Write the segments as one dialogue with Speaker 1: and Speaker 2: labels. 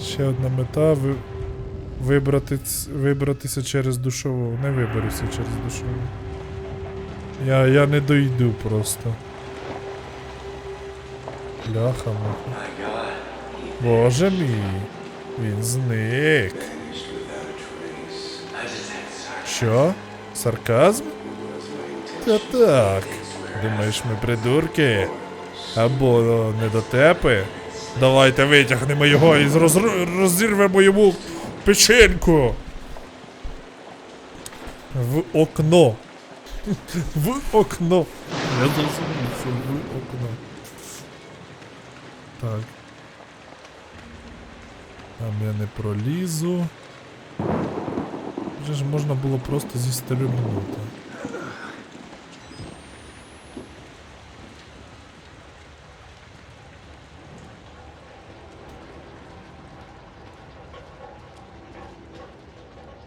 Speaker 1: Ще одна мета ви... вибрати... вибратися через душову. Не виберуся через душову. Я, я не дойду просто. Бляха муха. Боже мій. Він зник. Що? Сарказм? Та так. Думаєш, ми придурки? Або недотепи? Давайте витягнемо його і розр- розірвемо йому печеньку. В окно. В окно. Я зрозумів, що в окно. Так. Там я не пролізу. Вже ж можна було просто зістрибнути.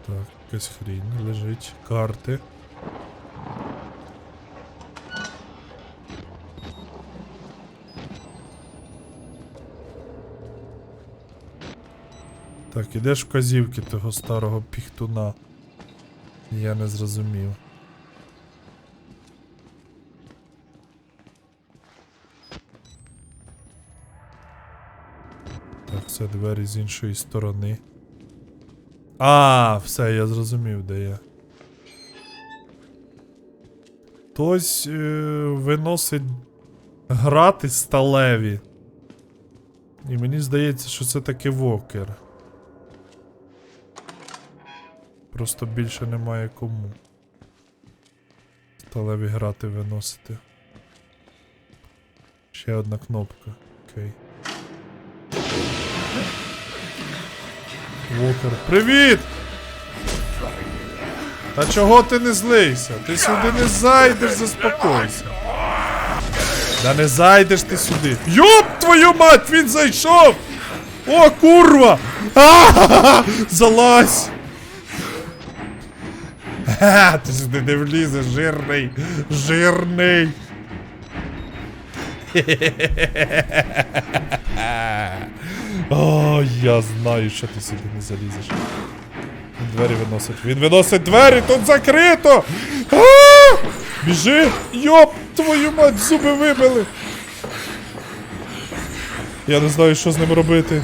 Speaker 1: Так, якась хрінь лежить. Карти. Так, ідеш вказівки того старого піхтуна. Я не зрозумів. Так, це двері з іншої сторони. А, все, я зрозумів, де я. Хтось е, виносить грати сталеві. І мені здається, що це таки вокер. Просто більше немає кому. Сталеві грати виносити. Ще одна кнопка. Окей. Вокер. Привіт! Та чого ти не злийся? Ти сюди не зайдеш, заспокойся. Да не зайдеш ти сюди. Йоп твою мать, він зайшов! О, курва! А! Залазь! Ха, ти сюди не влізеш, жирний! Жирний! О, я знаю, що ти сюди не залізеш. Він двері виносить. Він виносить двері, тут закрито! А! Біжи! Йоп, твою мать, зуби вибили! Я не знаю, що з ним робити.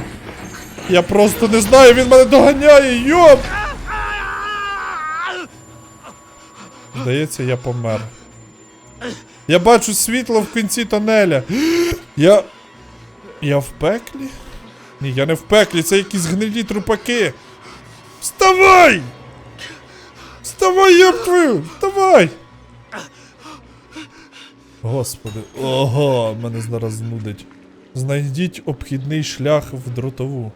Speaker 1: Я просто не знаю, він мене доганяє, йоп! Здається, я помер. Я бачу світло в кінці тонеля. Я. Я в пеклі? Ні, я не в пеклі, це якісь гнилі трупаки. Вставай! Вставай, твою! Вставай! Господи, ого, мене зараз знудить. Знайдіть обхідний шлях в дротову.